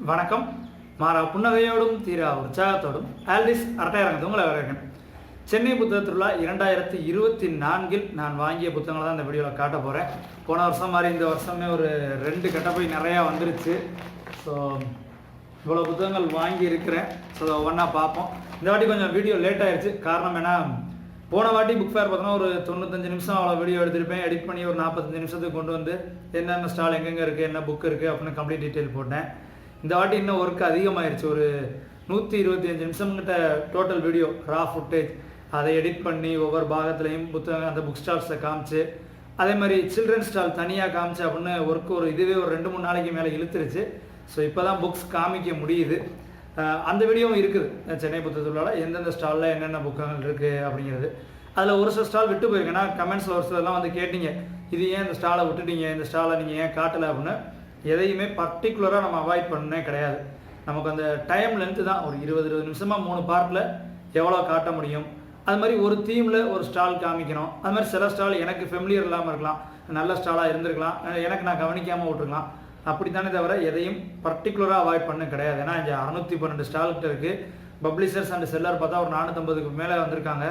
வணக்கம். மாறா புன்னகையோடும் தீரா உற்சாகத்தோடும் ஆல்டிஸ் அரட்டையரங்கத்து உங்களை வரவேற்கிறேன். சென்னை புத்தக திருவிழா இரண்டாயிரத்தி இருபத்தி நான்கில் நான் வாங்கிய புத்தகங்களை தான் இந்த வீடியோவில் காட்ட போகிறேன் போன வருஷம் மாதிரி இந்த வருஷமே ஒரு ரெண்டு கட்டப்பை நிறையா வந்துருச்சு. ஸோ இவ்வளோ புத்தகங்கள் வாங்கி இருக்கிறேன். ஸோ அதை ஒவ்வொன்றா பார்ப்போம். இந்த வாட்டி கொஞ்சம் வீடியோ லேட் ஆயிடுச்சு காரணம் ஏன்னா போன வாட்டி புக் ஃபேர் பார்த்தோன்னா ஒரு தொண்ணூத்தஞ்சு நிமிஷம் அவ்வளோ வீடியோ எடுத்திருப்பேன். எடிட் பண்ணி ஒரு நாற்பத்தஞ்சு நிமிஷத்துக்கு கொண்டு வந்து என்னென்ன ஸ்டால் எங்கெங்கே இருக்குது என்ன புக் இருக்குது அப்படின்னு கம்ப்ளீட் டீட்டெயில் போட்டேன். இந்த வாட்டி இன்னும் ஒர்க் அதிகமாயிருச்சு. ஒரு நூற்றி இருபத்தி அஞ்சு நிமிஷம் கிட்ட டோட்டல் வீடியோ ரா ஃபுட்டேஜ் அதை எடிட் பண்ணி ஒவ்வொரு பாகத்துலையும் புத்தகம் அந்த புக் ஸ்டால்ஸை காமிச்சு அதே மாதிரி சில்ட்ரன் ஸ்டால் தனியாக காமிச்சு அப்படின்னு ஒர்க் ஒரு இதுவே ஒரு ரெண்டு மூணு நாளைக்கு மேலே இழுத்துருச்சு. ஸோ இப்போ தான் புக்ஸ் காமிக்க முடியுது. அந்த வீடியோவும் இருக்குது. சென்னை புத்தகத்துள்ளால எந்தெந்த ஸ்டாலில் என்னென்ன புத்தகங்கள் இருக்குது அப்படிங்கிறது. அதில் ஒரு சில ஸ்டால் விட்டு போயிருக்கேன். கமெண்ட்ஸில் ஒரு சிலர்லாம் வந்து கேட்டீங்க. இது ஏன் இந்த ஸ்டாலை விட்டுட்டீங்க? இந்த ஸ்டாலை நீங்கள் ஏன் காட்டலை அப்படின்னு. எதையுமே பர்டிகுலராக நம்ம அவாய்ட் பண்ணனே கிடையாது. நமக்கு அந்த டைம் லென்த்து தான். ஒரு இருபது இருபது நிமிஷமாக மூணு பார்ட்டில் எவ்வளோ காட்ட முடியும். அது மாதிரி ஒரு தீமில் ஒரு ஸ்டால் காமிக்கணும். அது மாதிரி சில ஸ்டால் எனக்கு ஃபெமிலியர் இல்லாமல் இருக்கலாம். நல்ல ஸ்டாலாக இருந்திருக்கலாம். எனக்கு நான் கவனிக்காமல் விட்டுருக்கலாம். அப்படித்தானே தவிர எதையும் பர்டிகுலராக அவாய்ட் பண்ண கிடையாது. ஏன்னா இங்கே அறுநூத்தி பன்னெண்டு ஸ்டால்கிட்ட இருக்குது பப்ளிஷர்ஸ் அண்ட் செல்லர் பார்த்தா ஒரு நானூற்றம்பதுக்கு மேலே வந்திருக்காங்க.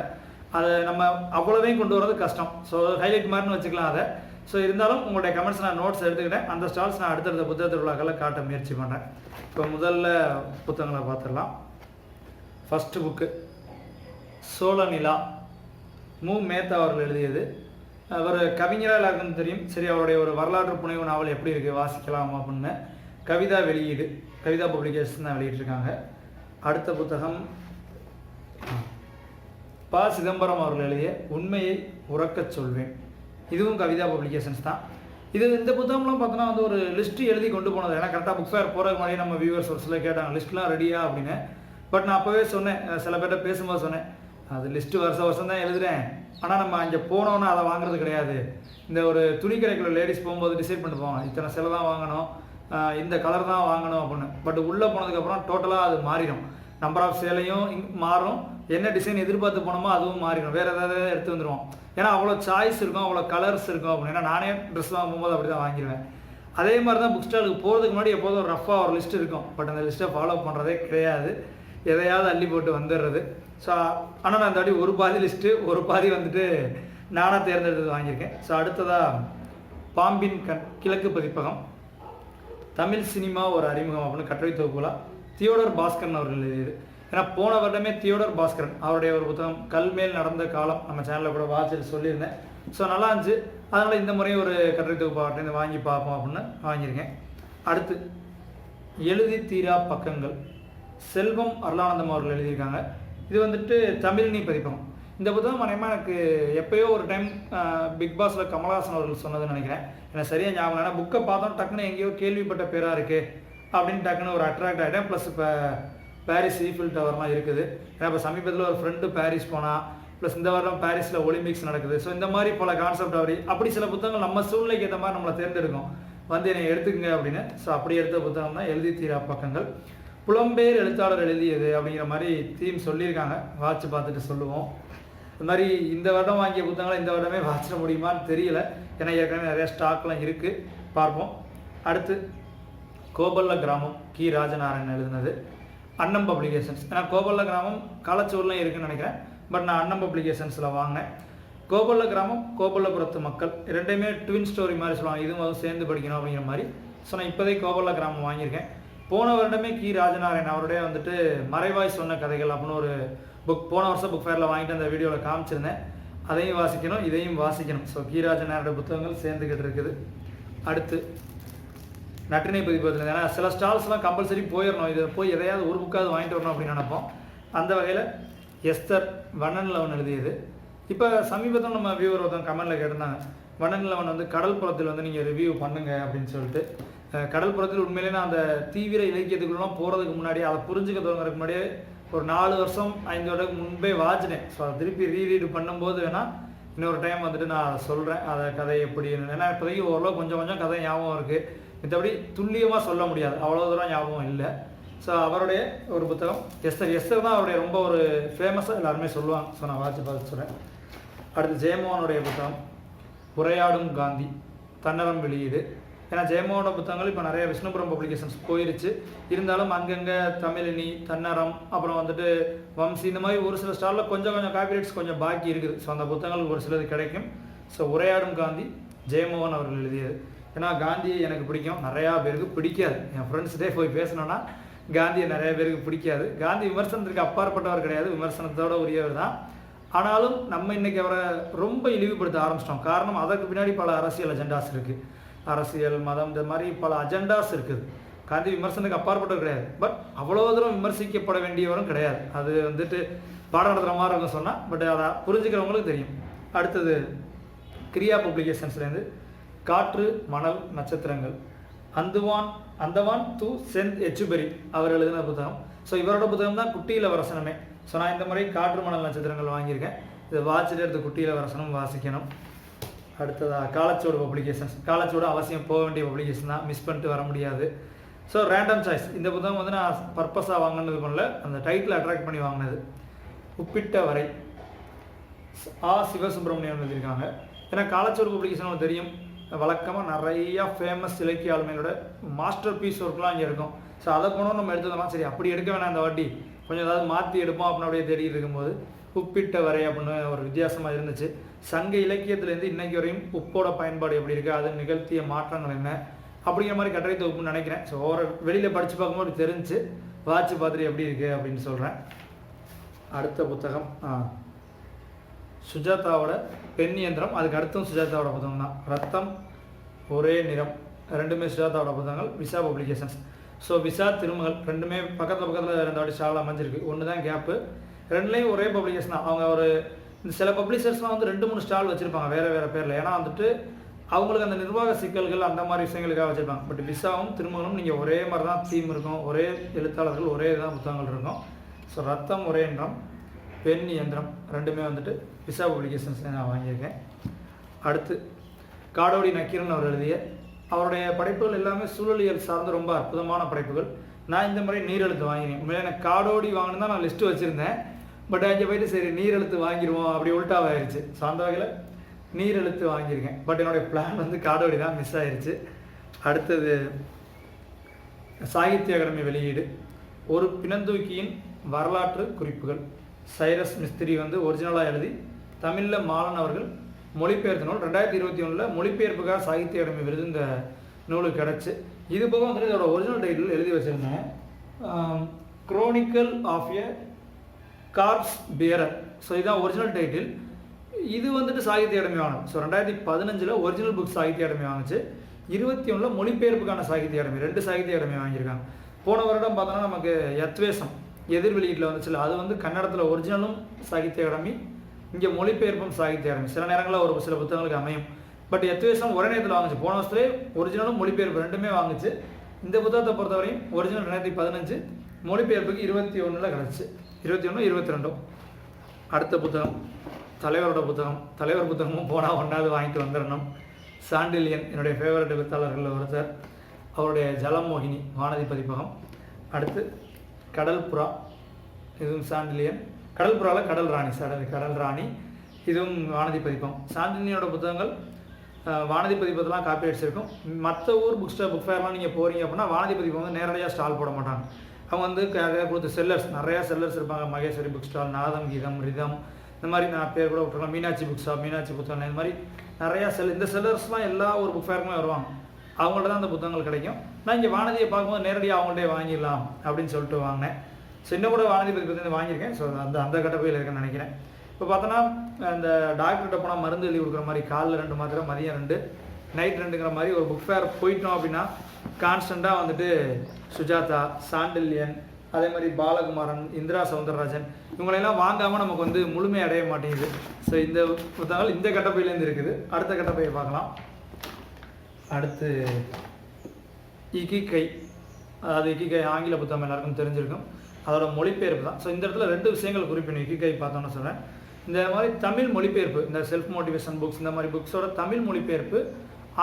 அதை நம்ம அவ்வளோவையும் கொண்டு வரது கஷ்டம். ஸோ ஹைலைட் மாதிரின்னு வச்சுக்கலாம் அதை. ஸோ இருந்தாலும் உங்களுடைய கமெண்ட்ஸ் நான் நோட்ஸ் எடுத்துக்கிட்டேன். அந்த ஸ்டால்ஸ் நான் அடுத்தடுத்த புத்தக திருவிழாக்களை காட்ட முயற்சி பண்ணுறேன் இப்போ முதல்ல புத்தகங்களை பார்த்துடலாம். First book Chola Nila. மு. மேத்தா அவர்கள் எழுதியது. அவர் கவிஞராக தெரியும். சரி அவருடைய ஒரு வரலாற்று புனைவு நாவல் எப்படி இருக்குது வாசிக்கலாம் அப்படின்னு கவிதா வெளியீடு கவிதா பப்ளிகேஷன் தான் வெளியிட்டிருக்காங்க. அடுத்த புத்தகம் ப. சிதம்பரம் அவர்கள் எழுதிய உண்மையை உறக்கச் சொல்வேன். இதுவும் கவிதா பப்ளிகேஷன்ஸ் தான். இது இந்த புத்தகம்லாம் பார்த்தோன்னா வந்து ஒரு லிஸ்ட்டு எழுதி கொண்டு போனது. ஏன்னா கரெக்டாக புக் ஃபேர் போகிறதுக்கு மாதிரி நம்ம வியூவர்ஸ் ஒரு சில கேட்டாங்க லிஸ்ட்லாம் ரெடியா அப்படின்னு. பட் நான் அப்போவே சொன்னேன். சில பேர்கிட்ட பேசும்போது சொன்னேன். அது லிஸ்ட்டு வருஷம் வருஷம் தான் எழுதுறேன். ஆனால் நம்ம அங்கே போனோன்னா அதை வாங்குறது கிடையாது. இந்த ஒரு துணி கடைக்குள்ள லேடிஸ் போகும்போது டிசைட் பண்ணிப்போம் இத்தனை சிலை தான் வாங்கணும். இந்த கலர் தான் வாங்கணும் அப்படின்னு. பட் உள்ளே போனதுக்கப்புறம் டோட்டலாக அது மாறிடும். நம்பர் ஆஃப் சேலையும் மாறும். என்ன டிசைன் எதிர்பார்த்து போனோமோ அதுவும் மாறிடும். வேறு ஏதாவது எடுத்து வந்துடுவோம் ஏன்னா அவ்வளோ சாய்ஸ் இருக்கும் அவ்வளோ கலர்ஸ் இருக்கும் அப்படின்னு. ஏன்னா நானே ட்ரெஸ் வாங்கும்போது அப்படி தான் வாங்கிடுவேன் அதே மாதிரி தான் புக் ஸ்டாலுக்கு போகிறதுக்கு முன்னாடி எப்போதும் ரஃபாக ஒரு லிஸ்ட் இருக்கும். பட் அந்த லிஸ்ட்டை ஃபாலோ பண்ணுறதே கிடையாது. எதையாவது அள்ளி போட்டு வந்துடுறது. ஸோ ஆனால் நான் இந்த வாட்டி ஒரு பாதி லிஸ்ட்டு ஒரு பாதி வந்துட்டு நானாக தேர்ந்தெடுத்து வாங்கியிருக்கேன். ஸோ அடுத்ததாக பாம்பின் கண் கிழக்கு பதிப்பகம். தமிழ் சினிமா ஒரு அறிமுகம் அப்படின்னு கட்டுரை தொகுப்புலா. தியோடர் பாஸ்கரன் அவர்கள் எழுதியது. ஏன்னா போன வருடமே தியோடர் பாஸ்கரன் அவருடைய ஒரு புத்தகம் கல்மேல் நடந்த காலம் நம்ம சேனலில் கூட வாட்சில் சொல்லியிருந்தேன். ஸோ நல்லா இருந்துச்சு. அதனால் இந்த முறையும் ஒரு கட்டுரை தொகுப்பு அவர்கிட்ட வாங்கி பார்ப்போம் அப்படின்னு வாங்கியிருக்கேன். அடுத்து எழுதி தீரா பக்கங்கள். செல்வம் அருளானந்தம் அவர்கள் எழுதியிருக்காங்க. இது வந்துட்டு தமிழ்னி பதிப்பகம். இந்த புத்தகம் மனையமாக எனக்கு எப்பயோ ஒரு டைம் பிக் பாஸில் கமலஹாசன் அவர்கள் சொன்னதுன்னு நினைக்கிறேன். எனக்கு சரியாக ஞாபகம் ஏன்னா புக்கை பார்த்தோம் டக்குன்னு எங்கேயோ கேள்விப்பட்ட பேராக இருக்குது அப்படின்னு டக்குன்னு ஒரு அட்ராக்ட் ஆகிட்டேன் ப்ளஸ் இப்போ பாரிஸ் ஈஃபில் டவர்லாம் இருக்குது. ஏன்னா இப்போ சமீபத்தில் ஒரு ஃப்ரெண்டு பாரிஸ் போனால் ப்ளஸ் இந்த வருடம் பாரிஸில் ஒலிம்பிக்ஸ் நடக்குது. ஸோ இந்த மாதிரி பல கான்செப்ட் அப்படி அப்படி சில புத்தகங்கள் நம்ம சூழ்நிலைக்கு ஏற்ற மாதிரி நம்மளை தேர்ந்தெடுக்கும். வந்து என்னை எடுத்துக்கங்க அப்படின்னு. ஸோ அப்படி எடுத்த புத்தகம் தான் எழுதி தீரா பக்கங்கள். புலம்பெயர் எழுத்தாளர் எழுதியது அப்படிங்கிற மாதிரி தீம் சொல்லியிருக்காங்க. வாட்ச் பார்த்துட்டு சொல்லுவோம். இந்த மாதிரி இந்த வருடம் வாங்கிய புத்தகங்களை இந்த வருடமே வாசிட முடியுமான்னு தெரியல. ஏன்னா ஏற்கனவே நிறைய ஸ்டாக்லாம் இருக்குது பார்ப்போம். அடுத்து கோபல்ல கிராமம் கி. ராஜநாராயணன் எழுதினது. அன்னம் பப்ளிகேஷன்ஸ் ஏன்னா கோபல்ல கிராமம் காலச்சூர்லாம் இருக்குன்னு நினைக்கிறேன். பட் நான் அன்னம் பப்ளிகேஷன்ஸில் வாங்கினேன். கோபல்ல கிராமம் கோபல்லபுரத்து மக்கள். ரெண்டையுமே ட்வின் ஸ்டோரி மாதிரி சொல்லுவாங்க. இதுவும் அதுவும் சேர்ந்து படிக்கணும் அப்படிங்கிற மாதிரி. ஸோ நான் இப்போதைக்கு கோபல்ல கிராமம் வாங்கியிருக்கேன். போன வருடமே கி. ராஜநாராயணன் அவருடைய வந்துட்டு மறைவாய் சொன்ன கதைகள் அப்படின்னு ஒரு புக் போன வருஷம் புக் ஃபேரில் வாங்கிட்டு அந்த வீடியோவில் காமிச்சிருந்தேன். அதையும் வாசிக்கணும் இதையும் வாசிக்கணும். ஸோ கி. புத்தகங்கள் சேர்ந்துக்கிட்டு இருக்குது. அடுத்து நட்டினை பதிப்பதில் ஏன்னா சில ஸ்டால்ஸ்லாம் கம்பல்சரி போயிடணும். இது போய் எதையாவது ஒரு புக்காவது வாங்கிட்டு வரணும் அப்படின்னு நினைப்போம். அந்த வகையில் எஸ்தர் வண்ணன் லவன் எழுதியது. இப்போ சமீபத்தில் நம்ம வியூவர் ஒருத்தன் கமெண்டில் கேட்டிருந்தாங்க. வண்ணன் லவன் வந்து கடல் புறத்தில் வந்து நீங்கள் ரிவ்யூ பண்ணுங்க அப்படின்னு சொல்லிட்டு. கடல் புறத்தில் உண்மையிலே நான் அந்த தீவிர இலக்கியத்துக்குள்ளலாம் போகிறதுக்கு முன்னாடி அதை புரிஞ்சுக்க தொடங்குறதுக்கு முன்னாடியே ஒரு நாலு வருஷம் ஐந்து வருடம் முன்பே வாச்சினேன் ஸோ அதை திருப்பி ரீரீடு பண்ணும்போது வேணால் இன்னொரு டைம் வந்துட்டு நான் சொல்கிறேன் அதை கதை எப்படி ஏன்னா இப்போதைக்கு ஓரளவு கொஞ்சம் கொஞ்சம் கதை ஞாபகம் இருக்குது மற்றபடி துல்லியமாக சொல்ல முடியாது. அவ்வளோ தூரம் ஞாபகம் இல்லை. ஸோ அவருடைய ஒரு புத்தகம் எஸ்தர் எஸ்தர் தான் அவருடைய ரொம்ப ஒரு ஃபேமஸாக எல்லாருமே சொல்லுவாங்க. ஸோ நான் வாட்சி பார்த்து சொல்கிறேன் அடுத்து ஜெயமோகனுடைய புத்தகம் உரையாடும் காந்தி தன்னரம் வெளியீடு. ஏன்னா ஜெயமோகனோட புத்தகங்கள் இப்போ நிறைய விஷ்ணுபுரம் பப்ளிகேஷன்ஸ் போயிருச்சு. இருந்தாலும் அங்கங்கே தமிழினி தன்னரம் அப்புறம் வந்துட்டு வம்சி இந்த மாதிரி ஒரு சில ஸ்டாலில் கொஞ்சம் கொஞ்சம் காப்பிரைட்ஸ் கொஞ்சம் பாக்கி இருக்குது. ஸோ அந்த புத்தகங்கள் ஒரு சிலது கிடைக்கும். ஸோ உரையாடும் காந்தி ஜெயமோகன் அவர்கள் எழுதியது. ஏன்னா காந்தி எனக்கு பிடிக்கும். நிறையா பேருக்கு பிடிக்காது. என் ஃப்ரெண்ட்ஸ்டே போய் பேசினோன்னா காந்தியை நிறைய பேருக்கு பிடிக்காது. காந்தி விமர்சனத்திற்கு அப்பாற்பட்டவர் கிடையாது. விமர்சனத்தோட உரியவர் தான். ஆனாலும் நம்ம இன்றைக்கி அவரை ரொம்ப இழிவுபடுத்த ஆரம்பிச்சிட்டோம். காரணம் அதற்கு பின்னாடி பல அரசியல் அஜெண்டாஸ் இருக்குது அரசியல் மதம் இந்த மாதிரி பல அஜெண்டாஸ் இருக்குது. காந்தி விமர்சனத்துக்கு அப்பாற்பட்டவர் கிடையாது. பட் அவ்வளோ தூரம் விமர்சிக்கப்பட வேண்டியவரும் கிடையாது. அது வந்துட்டு பாடம் நடத்துகிற மாதிரி இருக்கும் சொன்னால் பட் அதை புரிஞ்சுக்கிறவங்களுக்கு தெரியும். அடுத்தது கிரியா பப்ளிகேஷன்ஸ்லேருந்து காற்று மணல் நட்சத்திரங்கள். அந்துவான் அந்தவான் து சென்ட் எச்சுபெரி அவர் எழுதின புத்தகம். ஸோ இவரோட புத்தகம் தான் குட்டியில் வரசனமே ஸோ நான் இந்த முறை காற்று மணல் நட்சத்திரங்கள் வாங்கியிருக்கேன். இதை வாட்சிட்டு எடுத்து குட்டியில் வரசனம் வாசிக்கணும். அடுத்ததாக காலச்சோடு பப்ளிகேஷன்ஸ் காலச்சோடு அவசியம் போக வேண்டிய பப்ளிகேஷன் தான். மிஸ் பண்ணிட்டு வர முடியாது. ஸோ ரேண்டம் சாய்ஸ் இந்த புத்தகம் வந்து நான் பர்பஸாக வாங்கினது பண்ணல அந்த டைட்டில் அட்ராக்ட் பண்ணி வாங்கினது. உப்பிட்ட வரை. ஆ. சிவசுப்ரமணியம் எழுதியிருக்காங்க. ஏன்னா காலச்சோறு பப்ளிகேஷன் தெரியும். வழக்கமாக நிறையா ஃபேமஸ் இலக்கிய ஆளுமையோட மாஸ்டர் பீஸ் ஒர்க்லாம் இங்கே இருக்கும். ஸோ அதை போனோம் நம்ம எடுத்ததெல்லாம் சரி அப்படி எடுக்க வேணாம் இந்த வாட்டி. கொஞ்சம் ஏதாவது மாற்றி எடுப்போம் அப்படின்னு அப்படியே தேடிட்டு இருக்கும்போது உப்பிட்ட வரை அப்படின்னு ஒரு வித்தியாசமாக இருந்துச்சு. சங்க இலக்கியத்துலேருந்து இன்னைக்கு வரையும் உப்போட பயன்பாடு எப்படி இருக்குது அது நிகழ்த்திய மாற்றங்கள் என்ன? அப்படிங்கிற மாதிரி கட்டுரை தொகுப்புன்னு நினைக்கிறேன். ஸோ ஓர வெளியில் படித்து பார்க்கும்போது தெரிஞ்சு வாட்சி பார்த்துட்டு எப்படி இருக்குது அப்படின்னு சொல்கிறேன் அடுத்த புத்தகம் ஆ சுஜாதாவோட பெண் இயந்திரம் அதுக்கு அடுத்தும் சுஜாதாவோட புத்தகம் தான். ரத்தம் ஒரே நிறம் ரெண்டுமே சுஜாதாவோட புத்தகங்கள் விசா பப்ளிகேஷன்ஸ். ஸோ விசா திருமகள் ரெண்டுமே பக்கத்தில் பக்கத்தில் ரெண்டு வாட்டி ஸ்டால் அமைஞ்சிருக்கு. ஒன்று தான் கேப்பு ரெண்டுலேயும் ஒரே பப்ளிகேஷன் தான். அவங்க ஒரு இந்த சில பப்ளிஷர்ஸ்லாம் வந்து ரெண்டு மூணு ஸ்டால் வச்சுருப்பாங்க வேறு வேறு பேரில். ஏன்னா வந்துட்டு அவங்களுக்கு அந்த நிர்வாக சிக்கல்கள் அந்த மாதிரி விஷயங்களுக்காக வச்சுருப்பாங்க. பட் விசாவும் திருமகளும் நீங்கள் ஒரே மாதிரி தான் தீம் இருக்கும். ஒரே எழுத்தாளர்கள் ஒரே தான் புத்தகங்கள் இருக்கும். ஸோ ரத்தம் ஒரே என்றம் பெண் இயந்திரம் ரெண்டுமே வந்துட்டு விசா பப்ளிகேஷன்ஸில் நான் வாங்கியிருக்கேன். அடுத்து காடோடி நக்கீரன் அவர் எழுதிய அவருடைய படைப்புகள் எல்லாமே சூழலியல் சார்ந்த ரொம்ப அற்புதமான படைப்புகள். நான் இந்த முறை நீரெழுத்து வாங்கினேன். உண்மையிலே எனக்கு காடோடி வாங்கினு தான் நான் லிஸ்ட்டு வச்சுருந்தேன். பட் அங்கே போயிட்டு சரி நீரெழுத்து வாங்கிடுவோம். அப்படி உல்ட்டாவாயிருச்சு ஸோ அந்த வகையில் நீரெழுத்து வாங்கியிருக்கேன். பட் என்னுடைய பிளான் வந்து காடோடி தான் மிஸ் ஆயிடுச்சு அடுத்தது சாகித்ய அகாடமி வெளியீடு. ஒரு பிணந்தூக்கியின் வரலாற்று குறிப்புகள். சைரஸ் மிஸ்திரி வந்து ஒரிஜினலாக எழுதி தமிழில் மாலன் அவர்கள் மொழிபெயர்த்த நூல் ரெண்டாயிரத்தி இருபத்தி ஒன்றில் மொழிபெயர்ப்புக்காக சாகித்ய அகாடமி விருது இந்த நூலுக்கு கிடச்சி. இது போக வந்துட்டு இதோட ஒரிஜினல் டைட்டில் எழுதி வச்சுருந்தேன். Chronicle of a corpse bearer so இதுதான் ஒரிஜினல் டைட்டில் இது வந்துட்டு சாகித்ய அகாடமி வாங்கணும் ஸோ ரெண்டாயிரத்தி பதினஞ்சில் ஒரிஜினல் புக் சாகித்ய அகாடமி வாங்குச்சு. இருபத்தி ஒன்றில் மொழிபெயர்ப்புக்கான சாகித்ய அகாடமி. ரெண்டு சாகித்ய அகாடமி வாங்கியிருக்காங்க. போன வருடம் பார்த்தோன்னா நமக்கு யத்வேஷம் எதிர் வெளியீட்டில் வந்துச்சுல அது வந்து கன்னடத்தில் ஒரிஜினலும் சாகித்ய அகாடமி இங்கே மொழிபெயர்ப்பும் சாகித்ய அகாடமி. சில நேரங்களில் ஒரு சில புத்தகங்களுக்கு அமையும். பட் எத்வேஷம் ஒரே நேரத்தில் வாங்குச்சு. போன வருஷத்துலேயே ஒரிஜினலும் மொழிபெயர்ப்பு ரெண்டுமே வாங்குச்சு. இந்த புத்தகத்தை பொறுத்தவரையும் ஒரிஜினல் ரெண்டாயிரத்தி பதினஞ்சு மொழிபெயர்ப்புக்கு இருபத்தி ஒன்றில் கிடச்சி. இருபத்தி ஒன்று இருபத்தி ரெண்டும் அடுத்த புத்தகம் தலைவரோட புத்தகம் தலைவர் புத்தகமும் போனால் ஒன்றாவது வாங்கிட்டு வந்துடணும் சாண்டிலியன் என்னுடைய ஃபேவரட் எழுத்தாளர்களில் ஒருத்தர். அவருடைய ஜலமோகினி வானதி பதிப்பகம் அடுத்து கடல் புறா இதுவும் சாண்டிலியன் கடல் புறாவில் கடல் ராணி சடல் கடல் ராணி. இதுவும் வானதி பதிப்பம். சாண்டிலியனோட புத்தகங்கள் வானதி பதிப்பத்தெல்லாம் காப்பி அடிச்சிருக்கும். மற்ற ஊர் புக் ஸ்டார் புக் ஃபேர்லாம் நீங்கள் போகிறீங்க அப்படின்னா வானதி பதிப்பம் வந்து நேரடியாக ஸ்டால் போட மாட்டாங்க. அவங்க வந்து நிறையா செல்லர்ஸ் நிறையா செல்லர்ஸ் இருப்பாங்க. மகேஸ்வரி புக் ஸ்டால் நாதம் கீதம் ரிதம். இந்த மாதிரி நான் பேர் கூட விட்டுருக்கலாம் மீனாட்சி புக் ஸ்டால் மீனாட்சி புத்தகம் இந்த மாதிரி நிறையா செல் இந்த செல்லர்ஸ்லாம் எல்லா ஒரு புக் ஃபேருக்குமே வருவாங்க. அவங்கள்ட்ட தான் அந்த புத்தகங்கள் கிடைக்கும். நான் இங்கே வானதியை பார்க்கும்போது நேரடியாக அவங்கள்ட்டே வாங்கிடலாம் அப்படின்னு சொல்லிட்டு வாங்கினேன். ஸோ இன்னும் கூட வானதி பற்றி வாங்கியிருக்கேன். ஸோ அந்த அந்த கட்டப்பையில் இருக்குன்னு நினைக்கிறேன். இப்போ பார்த்தோன்னா இந்த டாக்டர்கிட்ட போனால் மருந்து எழுதி கொடுக்குற மாதிரி காலைல ரெண்டு மாத்திரை மதியம் ரெண்டு நைட் ரெண்டுங்கிற மாதிரி ஒரு புக் ஃபேர் போயிட்டோம் அப்படின்னா கான்ஸ்டண்ட்டாக வந்துட்டு சுஜாதா சாண்டில்யன் அதே மாதிரி பாலகுமாரன் இந்திரா சவுந்தரராஜன் இவங்களெல்லாம் வாங்காமல் நமக்கு வந்து முழுமை அடைய மாட்டேங்குது. ஸோ இந்த புத்தகங்கள் இந்த கட்டப்பையிலேருந்து இருக்குது. அடுத்த கட்டப்பையை பார்க்கலாம். அடுத்து இகிகை அதாவது இகிகை ஆங்கில புத்தகம் எல்லாருக்கும் தெரிஞ்சிருக்கும். அதோட மொழிபெயர்ப்பு தான். ஸோ இந்த இடத்துல ரெண்டு விஷயங்கள் குறிப்பிடணும். இகிகை பார்த்தோன்னு சொல்கிறேன் இந்த மாதிரி தமிழ் மொழிபெயர்ப்பு இந்த செல்ஃப் மோட்டிவேஷன் புக்ஸ் இந்த மாதிரி புக்ஸோட தமிழ் மொழிபெயர்ப்பு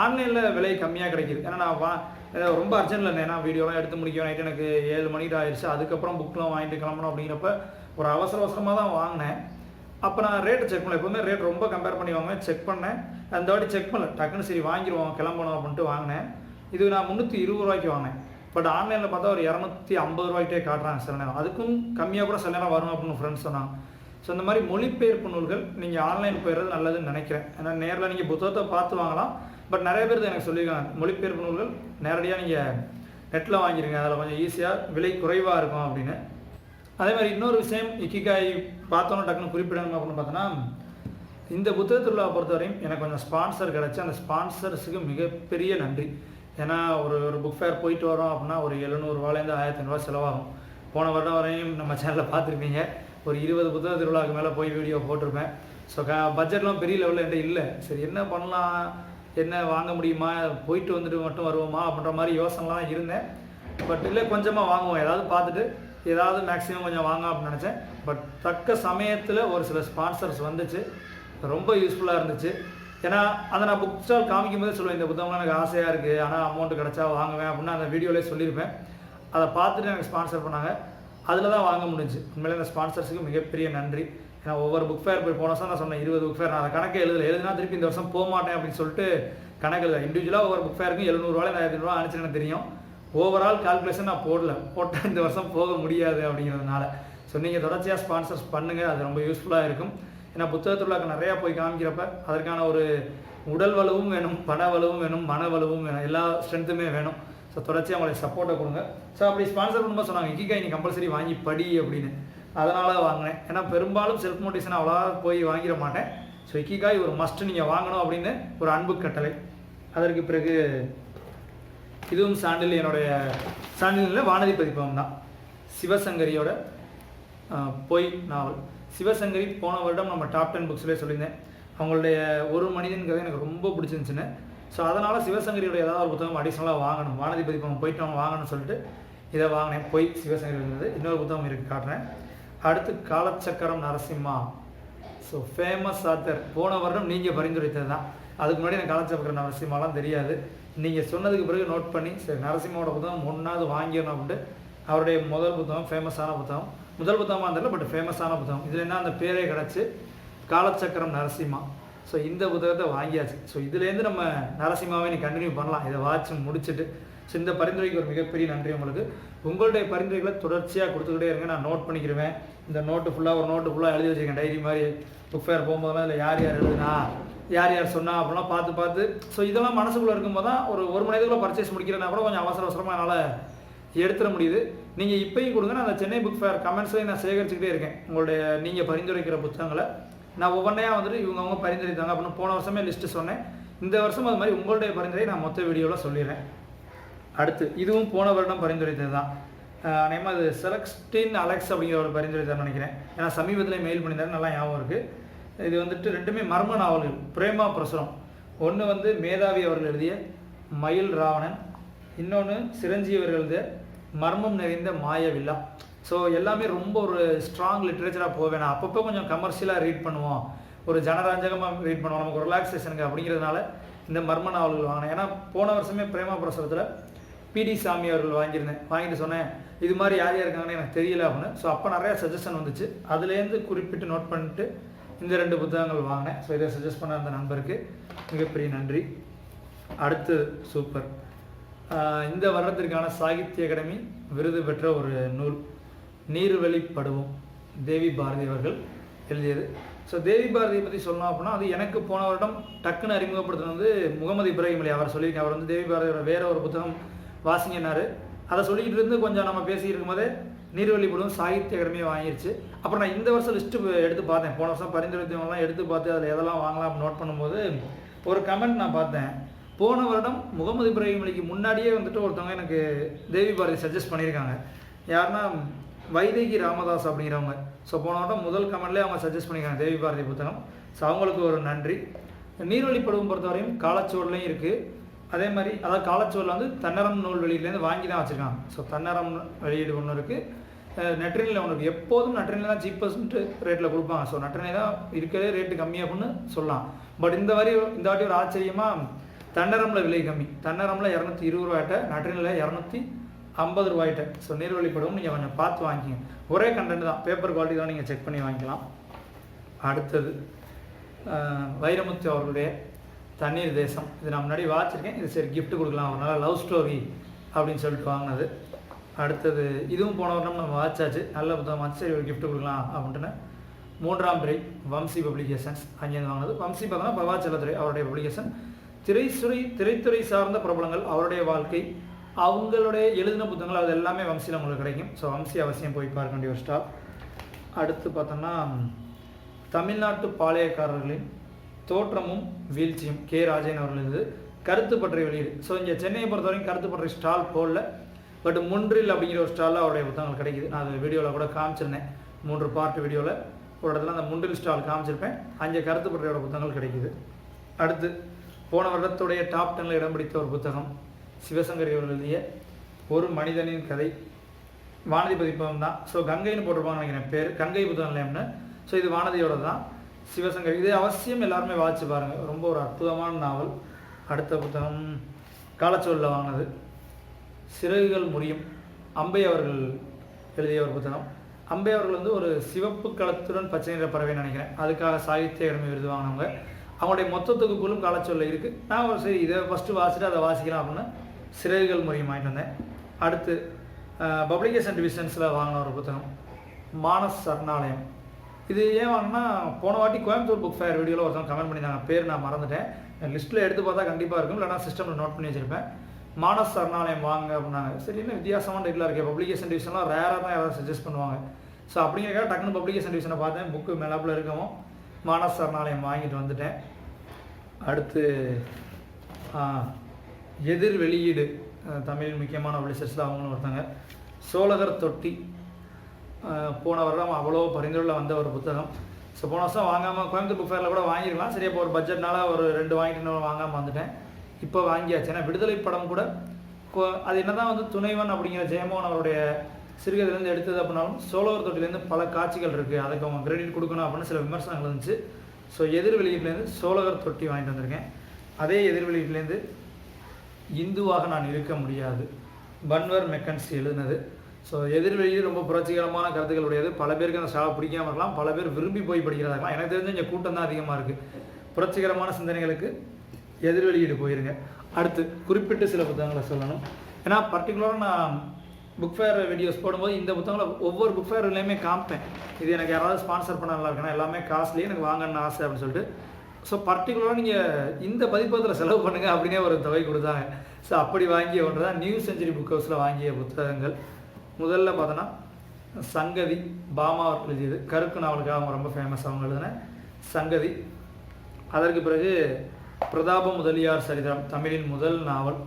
ஆன்லைனில் விலை கம்மியாக கிடைக்கிது. ஏன்னா நான் வா ஏதாவது ரொம்ப அர்ஜென்ட்டில் இருந்தேன். ஏன்னா வீடியோலாம் எடுத்து முடிக்க நைட்டு எனக்கு ஏழு மணிக்கு ஆயிடுச்சு. அதுக்கப்புறம் புக்லாம் வாங்கிட்டு கிளம்பணும் அப்படிங்கிறப்ப ஒரு அவசர அவசரமாக தான் வாங்கினேன். அப்போ நான் ரேட்டை செக் பண்ணல. எப்போவுமே ரேட் ரொம்ப கம்பேர் பண்ணி வாங்குவேன். செக் பண்ணேன். அந்த வாட்டி செக் பண்ணல. டக்குன்னு சரி வாங்கிடுவோம் கிளம்பணும் அப்படின்ட்டு வாங்கினேன். இது நான் முந்நூற்றி இருபது ரூபாய்க்கு வாங்கினேன். பட் ஆன்லைனில் பார்த்தா ஒரு இரநூத்தி ஐம்பது ரூபாய்க்கிட்டே காட்டுறாங்க சில நேரம். அதுக்கும் கம்மியாக கூட சில நேரம் வரும் அப்படின்னு ஃப்ரெண்ட்ஸ் சொன்னாங்க. ஸோ இந்த மாதிரி மொழிபெயர்ப்பு நூல்கள் நீங்கள் ஆன்லைன் போயிடுறது நல்லதுன்னு நினைக்கிறேன். ஏன்னா நேரில் நீங்கள் புத்தகத்தை பார்த்து வாங்கலாம். பட் நிறைய பேர் எனக்கு சொல்லியிருக்காங்க. மொழிபெயர்ப்பு நூல்கள் நேரடியாக நீங்கள் நெட்டில் வாங்கிடுங்க. அதில் கொஞ்சம் ஈஸியாக விலை குறைவாக இருக்கும் அப்படின்னு. அதே மாதிரி இன்னொரு விஷயம் இக்கிகாய் பார்த்தோன்னு டக்குன்னு குறிப்பிடணும் அப்படின்னு பார்த்தோன்னா இந்த புத்தக திருவிழாவை பொறுத்தவரையும் எனக்கு கொஞ்சம் ஸ்பான்சர் கிடச்சி அந்த ஸ்பான்சர்ஸுக்கு மிகப்பெரிய நன்றி. ஏன்னா ஒரு ஒரு புக் ஃபேர் போயிட்டு வரோம் அப்படின்னா ஒரு எழுநூறுவாலேருந்து ஆயிரத்தி ஐநூறுரூவா செலவாகும். போன வருடம் வரையும் நம்ம சேனலில் பார்த்துருப்பீங்க. ஒரு இருபது புத்தக திருவிழாவுக்கு மேலே போய் வீடியோ போட்டிருப்பேன். ஸோ க பட்ஜெட்லாம் பெரிய லெவலில் என்கிட்ட இல்லை. சரி என்ன பண்ணலாம்? என்ன வாங்க முடியுமா? போயிட்டு வந்துட்டு மட்டும் வருவோமா? அப்படின்ற மாதிரி யோசனைலாம் இருந்தேன். பட் இல்லை கொஞ்சமாக வாங்குவோம். ஏதாவது பார்த்துட்டு ஏதாவது மேக்ஸிமம் கொஞ்சம் வாங்க அப்படின்னு நினச்சேன். பட் தக்க சமயத்தில் ஒரு சில ஸ்பான்சர்ஸ் வந்துச்சு. ரொம்ப யூஸ்ஃபுல்லாக இருந்துச்சு. ஏன்னா அதை நான் புக் ஸ்டால் காமிக்கும் போதே சொல்லுவேன் இந்த புத்தகம்லாம் எனக்கு ஆசையாக இருக்குது ஆனால் அமௌண்ட் கிடச்சா வாங்குவேன் அப்படின்னு அந்த வீடியோலேயே சொல்லியிருப்பேன். அதை பார்த்துட்டு எனக்கு ஸ்பான்சர் பண்ணாங்க. அதில் தான் வாங்க முடிஞ்சு உண்மையிலே அந்த ஸ்பான்சர்ஸுக்கு மிகப்பெரிய நன்றி. ஏன்னா ஒவ்வொரு புக் ஃபேர் போய் போன வருஷம் நான் சொன்னேன் இருபது புக் ஃபேர் நான் அதை கணக்கே எழுதலை. எழுதுனா திருப்பி இந்த வருஷம் போக மாட்டேன் அப்படின்னு சொல்லிட்டு கணக்கு எழுத இண்டிவிஜுவலாக ஒவ்வொரு புக் ஃபேருக்கும் எழுநூறுவாயில் ஆயிரத்தி ரூபா அனுப்பிச்சுன்னு தெரியும். ஓவரால் கால்குலேஷன் நான் போடல. போட்டால் இந்த வருஷம் போக முடியாது அப்படிங்கிறதுனால. ஸோ நீங்கள் தொடர்ச்சியாக ஸ்பான்சர்ஸ் பண்ணுங்கள் அது ரொம்ப யூஸ்ஃபுல்லாக இருக்கும். ஏன்னா புத்தகத்துள்ளாக்க நிறையா போய் காமிக்கிறப்ப அதற்கான ஒரு உடல் வலுவும் வேணும் பண வலுவும் வேணும் மன வலுவும் வேணும். எல்லா ஸ்ட்ரென்த்துமே வேணும். ஸோ தொடர்ச்சியாக அவங்களுக்கு சப்போர்ட்டை கொடுங்க. ஸோ அப்படி ஸ்பான்சர் பண்ணும்போது சொன்னாங்க இக்கிக்காய் நீ கம்பல்சரி வாங்கி படி அப்படின்னு. அதனால் வாங்கினேன். ஏன்னா பெரும்பாலும் செல்ஃப் மோட்டிவேஷன் அவ்வளோ போய் வாங்கிட மாட்டேன். ஸோ இக்கிகாய் ஒரு மஸ்ட் நீங்கள் வாங்கணும் அப்படின்னு ஒரு அன்பு கட்டளை. அதற்கு பிறகு இதுவும் சாண்டில் என்னுடைய சாண்டிலில் வானதி பதிப்பகம் தான். சிவசங்கரியோட பொய் நாவல். சிவசங்கரி போன வருடம் நம்ம டாப் டென் புக்ஸ்லேயே சொல்லியிருந்தேன். அவங்களுடைய ஒரு மனிதன்கிறது எனக்கு ரொம்ப பிடிச்சிருந்துச்சுன்னு. ஸோ அதனால் சிவசங்கரியோட ஏதாவது ஒரு புத்தகம் அடிஷ்னலாக வாங்கணும். வானதி பதிப்பகம் போயிட்டு நம்ம வாங்கணும்னு சொல்லிட்டு இதை வாங்கினேன். பொய் சிவசங்கரி இருந்தது இன்னொரு புத்தகம் இருக்கு காட்டுறேன். அடுத்து Kalachakram Narasimha. So famous author போன வருடம் நீங்கள் பரிந்துரைத்தது தான் அதுக்கு முன்னாடி எனக்கு காலச்சக்கரம் நரசிம்மாலாம் தெரியாது. நீங்கள் சொன்னதுக்கு பிறகு நோட் பண்ணி சரி நரசிம்மாவோட புத்தகம் ஒன்றாவது வாங்கிடணும் அப்படின்ட்டு அவருடைய முதல் புத்தகம் ஃபேமஸான புத்தகம். முதல் புத்தகமாக இருந்தாலும் பட் ஃபேமஸான புத்தகம். இதில் என்ன அந்த பேரே கிடச்சி காலச்சக்கரம் நரசிம்மா. ஸோ இந்த புத்தகத்தை வாங்கியாச்சு. ஸோ இதுலேருந்து நம்ம நரசிம்மாவை நீ கண்டினியூ பண்ணலாம். இதை வாட்ச் முடிச்சுட்டு. ஸோ இந்த பரிந்துரைக்கு ஒரு மிகப்பெரிய நன்றி உங்களுக்கு. உங்களுடைய பரிந்துரைகளை தொடர்ச்சியாக கொடுத்துக்கிட்டே இருங்க. நான் நோட் பண்ணிக்கிடுவேன் இந்த நோட்டு ஃபுல்லாக ஒரு நோட்டு ஃபுல்லாக எழுதி வச்சிருக்கேன். டைரி மாதிரி புக் ஃபேர் போகும்போதெல்லாம் இதில் யார் யார் எழுதுனா யார் யார் சொன்னா அப்படிலாம் பார்த்து பார்த்து. ஸோ இதெல்லாம் மனசுக்குள்ளே இருக்கும்போது தான் ஒரு ஒரு மணி நேரத்துக்குள்ள பர்ச்சேஸ் முடிக்கிறேன்னா கூட கொஞ்சம் அவசர அவசரமாக என்னால் எடுத்துட முடியுது. நீங்கள் இப்பயும் கொடுங்க நான் அந்த சென்னை புக் ஃபேர் கமெண்ட்ஸ்லையும் நான் சேகரிச்சுக்கிட்டே இருக்கேன். உங்களுடைய நீங்கள் பரிந்துரைக்கிற புத்தகங்களை. நான் ஒவ்வொன்றையாக வந்துட்டு இவங்க அவங்க பரிந்துரைத்தாங்க அப்படின்னு போன வருஷமே லிஸ்ட்டு சொன்னேன். இந்த வருஷம் அது மாதிரி உங்களுடைய பரிந்துரை நான் மொத்த வீடியோவில் சொல்லிடுறேன். அடுத்து இதுவும் போன வருடம் பரிந்துரைத்தது தான். நேம் அது செலக்ஸ்டின் அலெக்ஸ் அப்படிங்கிற ஒரு பரிந்துரைத்தார் நினைக்கிறேன். ஏன்னா சமீபத்தில் மெயில் பண்ணியிருந்தாரு நல்லா ஞாபகம் இருக்குது இது வந்துட்டு ரெண்டுமே மர்ம நாவல்கள். பிரேமா பிரசுரம். ஒன்று வந்து மேதாவி அவர்கள் எழுதிய மயில் ராவணன். இன்னொன்று சிரஞ்சீவி அவர்கள் எழுதிய மர்மம் நிறைந்த மாயவில்லா ஸோ எல்லாமே ரொம்ப ஒரு ஸ்ட்ராங் லிட்ரேச்சராக போவேன் அப்பப்போ கொஞ்சம் கமர்ஷியலாக ரீட் பண்ணுவோம். ஒரு ஜனராஞ்சகமாக ரீட் பண்ணுவோம். நமக்கு ரிலாக்ஸேஷனுக்கு அப்படிங்கிறதுனால இந்த மர்ம நாவல்கள் வாங்கினேன். ஏன்னா போன வருஷமே பிரேமா பிரசுரத்தில் பிடி சாமி அவர்கள் வாங்கியிருந்தேன். வாங்கிட்டு சொன்னேன் இது மாதிரி யார் யார் இருக்காங்கன்னு எனக்கு தெரியல அப்படின்னு. ஸோ அப்போ நிறையா சஜஷன் வந்துச்சு. அதுலேருந்து குறிப்பிட்டு நோட் பண்ணிட்டு இந்த ரெண்டு புத்தகங்கள் வாங்கினேன். ஸோ இதை சஜஸ்ட் பண்ண அந்த நண்பருக்கு மிகப்பெரிய நன்றி. அடுத்து சூப்பர் இந்த வருடத்திற்கான சாகித்ய அகாடமி விருது பெற்ற ஒரு நூல் நீர்வழி படுவோம். தேவி பாரதி அவர்கள் எழுதியது. ஸோ தேவி பாரதியை பற்றி சொல்லணும் அப்படின்னா அது எனக்கு போன வருடம் டக்குன்னு அறிமுகப்படுத்தினது முகமது இப்ராஹிம் அலி. அவர் சொல்லியிருக்கேன் அவர் வந்து தேவி பாரதியோட வேற ஒரு புத்தகம் வாசிங்கன்னாரு. அதை சொல்லிக்கிட்டு இருந்து கொஞ்சம் நம்ம பேசிட்டு இருக்கும்போதே நீர்வழி சாகித்ய அகாடமியை வாங்கிருச்சு. அப்புறம் நான் இந்த வருஷம் லிஸ்ட்டு எடுத்து பார்த்தேன். போன வருஷம் பரிந்துரைத்தவங்கலாம் எடுத்து பார்த்து அதில் எதெல்லாம் வாங்கலாம் நோட் பண்ணும்போது ஒரு கமெண்ட் நான் பார்த்தேன். போன வருடம் முகமது இப்ராஹிம் அலிக்கு முன்னாடியே வந்துட்டு ஒருத்தவங்க எனக்கு தேவி பாரதி சஜஸ்ட் பண்ணியிருக்காங்க. யாருன்னா வைதேகி ராமதாஸ் அப்படிங்கிறவங்க. ஸோ போன வருடம் முதல் கமெண்ட்லேயே அவங்க சஜஸ்ட் பண்ணியிருக்காங்க தேவி பாரதி புத்தகம். ஸோ அவங்களுக்கு ஒரு நன்றி. நீர்வழி பொறுத்தவரையும் காலச்சுவடுலையும் இருக்குது அதே மாதிரி அதாவது காலச்சுவடில் வந்து தன்னரம் நூல் வெளியிலேருந்து வாங்கி தான் வச்சுருக்காங்க. ஸோ தன்னரம் வெளியீடு ஒன்று இருக்குது நெட்ரினில் ஒன்று இருக்குது எப்போதும் நெட்ரினில் தான் சீப்பஸ்ட்டு ரேட்டில் கொடுப்பாங்க. ஸோ நெட்ரினை தான் இருக்கிறதே ரேட்டு கம்மி அப்படின்னு சொல்லலாம். பட் இந்த வரி இந்த வாட்டி ஒரு ஆச்சரியமாக தன்னரமில் விலை கம்மி. தன்னரமில் இரநூத்தி இருபது ரூபாய்ட்ட நெட்ரினில் இரநூத்தி ஐம்பது ரூபாய்ட்ட. ஸோ நீர்வழிப்படவும் நீங்கள் கொஞ்சம் பார்த்து வாங்கிக்கிங்க. ஒரே கண்டென்ட் தான். பேப்பர் குவாலிட்டி தான் நீங்கள் செக் பண்ணி வாங்கிக்கலாம். அடுத்தது வைரமுத்து அவர்களுடைய தண்ணீர் தேசம். இது நான் முன்னாடி வாச்சிருக்கேன் இது சரி கிஃப்ட் கொடுக்கலாம். ஒரு நல்ல லவ் ஸ்டோரி அப்படின்னு சொல்லிட்டு வாங்கினது. அடுத்தது இதுவும் போன வருடம் நம்ம வாட்சாச்சு நல்ல புத்தகம். சரி ஒரு கிஃப்ட் கொடுக்கலாம் அப்படின்ட்டுன்னு. மூன்றாம் துறை வம்சி பப்ளிகேஷன்ஸ் அங்கேருந்து வாங்கினது. வம்சி பார்த்தோன்னா பவாச்சலத்துறை அவருடைய பப்ளிகேஷன் திரைத்துறை திரைத்துறை சார்ந்த பிரபலங்கள் அவருடைய வாழ்க்கை அவங்களுடைய எழுதின புத்தகங்கள் அது எல்லாமே வம்சியில் உங்களுக்கு கிடைக்கும். ஸோ வம்சி அவசியம் போய் பார்க்க வேண்டிய ஒரு ஸ்டாப் அடுத்து பார்த்தோம்னா தமிழ்நாட்டு பாளையக்காரர்களின் தோற்றமும் வீழ்ச்சியும் கே ராஜேன் அவர்கள் இது கருத்து பற்றிய வெளியீடு. ஸோ இங்கே சென்னையை பொறுத்தவரைக்கும் கருத்து பற்றிய ஸ்டால் போடல. பட் முன்றில் அப்படிங்கிற ஒரு ஸ்டாலில் அவருடைய புத்தகங்கள் கிடைக்குது. நான் அது வீடியோவில் கூட காமிச்சிருந்தேன். மூன்று பார்ட் வீடியோவில் ஒரு இடத்துல அந்த முன்றில் ஸ்டால் காமிச்சிருப்பேன். அங்கே கருத்து பற்றியோட புத்தகங்கள் கிடைக்குது. அடுத்து போன வருடத்துடைய டாப் டெனில் இடம் பிடித்த ஒரு புத்தகம் சிவசங்கரி அவர்கள் எழுதிய ஒரு மனிதனின் கதை. வானதி பதிப்பகம் தான் ஸோ கங்கைன்னு போட்டிருப்பாங்க நினைக்கிறேன். பேர் கங்கை புத்தகம் இல்லையம்னு ஸோ இது வானதியோட தான் சிவசங்கர். இதை அவசியம் எல்லாருமே வாசிச்சு பாருங்கள் ரொம்ப ஒரு அற்புதமான நாவல். அடுத்த புத்தகம் காலச்சொல்ல வாங்கினது. சிறகுகள் முறியும். அம்பை அவர்கள் எழுதிய ஒரு புத்தகம். அம்பை அவர்கள் வந்து ஒரு சிவப்பு களத்துடன் பச்சை நிற பறவைன்னு நினைக்கிறேன். அதுக்காக சாகித்ய அகாடமி விருது வாங்கினவங்க. அவங்களுடைய மொத்த தொகுப்புகளும் காலச்சொல்ல இருக்குது நான் ஒரு சரி இதை ஃபஸ்ட்டு வாசிட்டு அதை வாசிக்கலாம் அப்படின்னு சிறகுகள் முறையும் வாங்கிட்டு வந்தேன். அடுத்து பப்ளிகேஷன் டிவிஷன்ஸில் வாங்கின ஒரு புத்தகம். மானஸ் சரணாலயம். இது ஏன் வாங்கினா போன வாட்டி கோயம்புத்தூர் புக் ஃபேர் வீடியோவில் ஒருத்தவங்க கமெண்ட் பண்ணியிருந்தாங்க. பேர் நான் மறந்துட்டேன். லிஸ்ட்டில் எடுத்து பார்த்தா கண்டிப்பாக இருக்கும். இல்லைனா சிஸ்டமில் நோட் பண்ணி வச்சிருப்பேன். மானஸ் சரணாலயம் வாங்க அப்படின்னாங்க. சரி என்ன வித்தியாசமான டைட்டில் இருக்கே? பப்ளிகேஷன் டிவிஷன்லாம் ரேராக தான் யாராவது சஜஸ்ட் பண்ணுவாங்க. ஸோ அப்படிங்கிறக்காக டக்குனு பப்ளிகேஷன் டிவிஷனை பார்த்தேன். புக்கு மேலாப்பில் இருக்கவும் மானஸ் சரணாலயம் வாங்கிட்டு வந்துட்டேன். அடுத்து எதிர் வெளியீடு. தமிழின் முக்கியமான பப்ளிஷர்ஸில் அவங்களும் ஒருத்தங்க. சோழகர் தொட்டி போன வருடம் அவ்வளோ பரிந்துரையில் வந்த ஒரு புத்தகம். ஸோ போன வருஷம் வாங்காமல் கோயம்புத்தூர் புக் ஃபேரில் கூட வாங்கிருக்கலாம் சரி இப்போ ஒரு பட்ஜெட்னால ஒரு ரெண்டு வாங்கிட்டு வாங்காமல் வந்துட்டேன். இப்போ வாங்கியாச்சு. ஏன்னா விடுதலை படம் கூட அது அது என்னதான் வந்து துணைவன் அப்படிங்கிற ஜெயமோகன் அவருடைய சிறுகதையிலேருந்து எடுத்தது அப்படின்னாலும் சோழவர் தொட்டிலேருந்து பல காட்சிகள் இருக்குது அதுக்கு அவங்க கிரெடிட் கொடுக்கணும் அப்படின்னு சில விமர்சனங்கள் இருந்துச்சு. ஸோ எதிர் வெளியீட்லேருந்து சோழகர் தொட்டி வாங்கிட்டு வந்திருக்கேன். அதே எதிர் வெளியீட்லேருந்து இந்துவாக நான் இருக்க முடியாது. பன்வர் மெக்கன்ஸ் எழுதினது. ஸோ எதிர்வெளியில் ரொம்ப புரட்சிகரமான கருத்துக்கள் உடையது பல பேருக்கு அந்த ஷாவை பிடிக்காம இருக்கலாம். பல பேர் விரும்பி போய் படிக்கிறதா இருக்கலாம். எனக்கு தெரிஞ்ச இங்கே கூட்டம் தான் அதிகமாக இருக்குது புரட்சிகரமான சிந்தனைகளுக்கு எதிர்வெளியீடு போயிருங்க. அடுத்து குறிப்பிட்டு சில புத்தகங்களை சொல்லணும். ஏன்னா பர்டிகுலராக நான் புக் ஃபேர் வீடியோஸ் போடும்போது இந்த புத்தகங்களை ஒவ்வொரு புக் ஃபேர்லையுமே காமிப்பேன். இது எனக்கு யாராவது ஸ்பான்சர் பண்ண நல்லா இருக்குன்னா எல்லாமே காஸ்ட்லி எனக்கு வாங்கணும்னு ஆசை அப்படின்னு சொல்லிட்டு. ஸோ பர்டிகுலராக நீங்கள் இந்த பதிப்பகத்தில் செலவு பண்ணுங்கள் அப்படின்னே ஒரு தொகை கொடுத்தாங்க. ஸோ அப்படி வாங்கிய ஒன்று தான் நியூ செஞ்சுரி புக் ஹவுஸில் வாங்கிய புத்தகங்கள். முதல்ல பார்த்தோன்னா சங்கதி பாமா அவர்கள் எழுதியது. கருக்கு நாவலுக்காக அவங்க ரொம்ப ஃபேமஸ் அவங்க எழுதின சங்கதி அதற்கு பிறகு பிரதாப முதலியார் சரிதம் தமிழின் முதல் நாவல்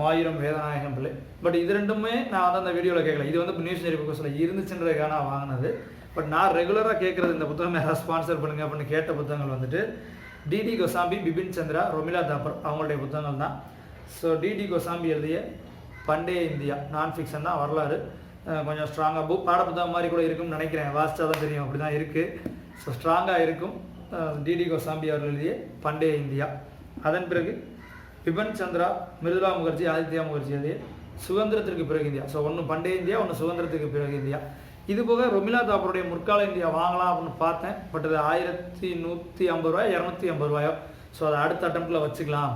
மாயிரம் வேதநாயகம் பிள்ளை. பட் இது ரெண்டுமே நான் வந்து அந்த வீடியோவில் கேட்கல. இது வந்து நியூஸ் செஞ்சுரி புக் இருந்துச்சுன்றதுக்காக நான் வாங்கினது. பட் நான் ரெகுலராக கேட்குறது இந்த புத்தகம் யாராவது ஸ்பான்சர் பண்ணுங்க அப்படின்னு கேட்ட புத்தகங்கள் வந்துட்டு டிடி கோசாம்பி பிபின் சந்திரா ரொமிலா தாப்பர் அவங்களுடைய புத்தகங்கள் தான் ஸோ டிடி கோசாம்பி எழுதிய பண்டைய இந்தியா நான் ஃபிக்ஷன் தான் வரலாறு. கொஞ்சம் ஸ்ட்ராங்காக புக் பாட புத்தகம் மாதிரி கூட இருக்கும்னு நினைக்கிறேன். வாசித்தா தான் தெரியும். அப்படி தான் இருக்குது ஸோ ஸ்ட்ராங்காக இருக்கும். டிடி கோசாம்பி அவர்கள் எழுதிய பண்டைய இந்தியா. அதன் பிறகு பிபன் சந்திரா மிருதுலா முகர்ஜி ஆதித்யா முகர்ஜி எழுதிய சுதந்திரத்திற்கு பிறகு இந்தியா. ஸோ ஒன்று பண்டைய இந்தியா ஒன்று சுதந்திரத்துக்கு பிறகு இந்தியா. இது போக ரொமிலா தாப்பருடைய முற்கால இந்தியா வாங்கலாம் அப்படின்னு பார்த்தேன். பட் அது ஆயிரத்தி நூற்றி ஐம்பது ரூபாய் இரநூத்தி ஐம்பது ரூபாயோ. ஸோ அதை அடுத்த அட்டம்ப்டில் வச்சுக்கலாம்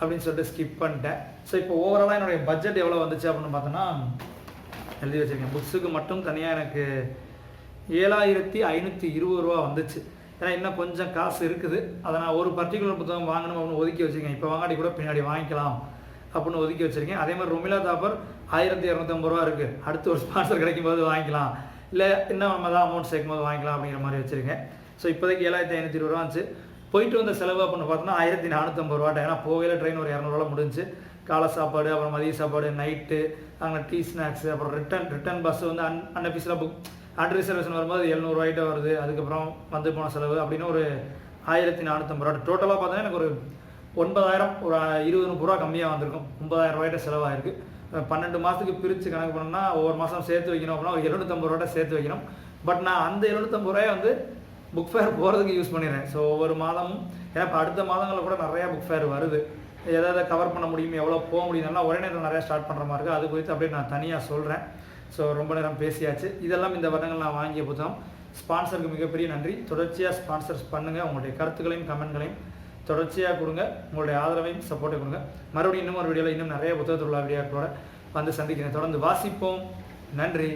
அப்படின்னு சொல்லிட்டு ஸ்கிப் பண்ணிட்டேன். ஸோ இப்போ ஓவராலாக என்னுடைய பட்ஜெட் எவ்வளோ வந்துச்சு அப்படின்னு பார்த்தோன்னா எழுதி வச்சுருக்கேன். புக்ஸுக்கு மட்டும் தனியாக எனக்கு ஏழாயிரத்தி ஐநூற்றி இருபது ரூபா வந்துச்சு. ஏன்னா இன்னும் கொஞ்சம் காசு இருக்குது. அதை நான் ஒரு பர்டிகுலர் புத்தகம் வாங்கணும் அப்படின்னு ஒதுக்கி வச்சிருக்கேன். இப்போ வாங்காட்டி கூட பின்னாடி வாங்கிக்கலாம் அப்படின்னு ஒதுக்கி வச்சிருக்கேன். அதே மாதிரி ரொமிலா தாப்பர் ஆயிரத்தி இரநூத்தம்பது ரூபா இருக்குது அடுத்து ஒரு ஸ்பான்சர் கிடைக்கும் போது வாங்கிக்கலாம். இல்லை இன்னும் நம்ம தான் அமௌண்ட் சேர்க்கும் போது வாங்கிக்கலாம் அப்படிங்கிற மாதிரி வச்சுருக்கேன். ஸோ இப்போதைக்கு ஏழாயிரத்தி ஐநூற்றி இருபது ரூபா வந்துச்சு. போயிட்டு வந்த செலவு அப்படின்னு பார்த்தோன்னா ஆயிரத்தி நானூற்றம்பது ரூபா ஏன்னா போகையில் ட்ரெயின் ஒரு இரநூறுவா முடிஞ்சு. காலை சாப்பாடு அப்புறம் மதிய சாப்பாடு நைட்டு அங்கே டீ ஸ்நாக்ஸ் அப்புறம் ரிட்டன் ரிட்டன் பஸ் வந்து அன் அன்அஃபிஷியலாக புக் அன் ரிசர்வேஷன் வரும்போது எழுநூறுவாய்ட்ட வருது. அதுக்கப்புறம் வந்து போன செலவு அப்படின்னு ஒரு ஆயிரத்தி நானூற்றம்பது ரூபா டோட்டலாக பார்த்தா எனக்கு ஒரு ஒன்பதாயிரம் ஒரு இருபது முப்பது ரூபா கம்மியாக வந்திருக்கும். ஒன்பதாயிரம் ரூபாய்ட்ட செலவாயிருக்கு. பன்னெண்டு மாதத்துக்கு பிரித்து கணக்கு பண்ணோம்னா ஒவ்வொரு மாதம் சேர்த்து வைக்கணும் அப்படின்னா ஒரு எழுநூத்தம்பது ரூபாய்ட்ட சேர்த்து வைக்கணும். பட் நான் அந்த எழுநூத்தம்பது ரூபாயை வந்து புக் ஃபேர் போகிறதுக்கு யூஸ் பண்ணிடுறேன். ஸோ ஒவ்வொரு மாதமும் ஏன்னா இப்போ அடுத்த மாதங்களில் கூட நிறையா புக் ஃபேர் வருது. எதாவது கவர் பண்ண முடியும் எவ்வளோ போக முடியும்னா ஒரே நேரம் நிறையா ஸ்டார்ட் பண்ணுற மாதிரி இருக்குது அது குறித்து அப்படியே நான் தனியாக சொல்கிறேன் ஸோ ரொம்ப நேரம் பேசியாச்சு. இதெல்லாம் இந்த வருடங்கள் நான் வாங்கிய புத்தகம். ஸ்பான்சருக்கு மிகப்பெரிய நன்றி. தொடர்ச்சியாக ஸ்பான்சர்ஸ் பண்ணுங்கள் உங்களுடைய கருத்துக்களையும் கமெண்ட்களையும் தொடர்ச்சியாக கொடுங்க. உங்களுடைய ஆதரவையும் சப்போர்ட்டை கொடுங்க. மறுபடியும் இன்னும் ஒரு வீடியோவில் இன்னும் நிறைய புத்தகத்துள்ள வீடியோக்களோட வந்து சந்திக்கிறேன். தொடர்ந்து வாசிப்போம். நன்றி.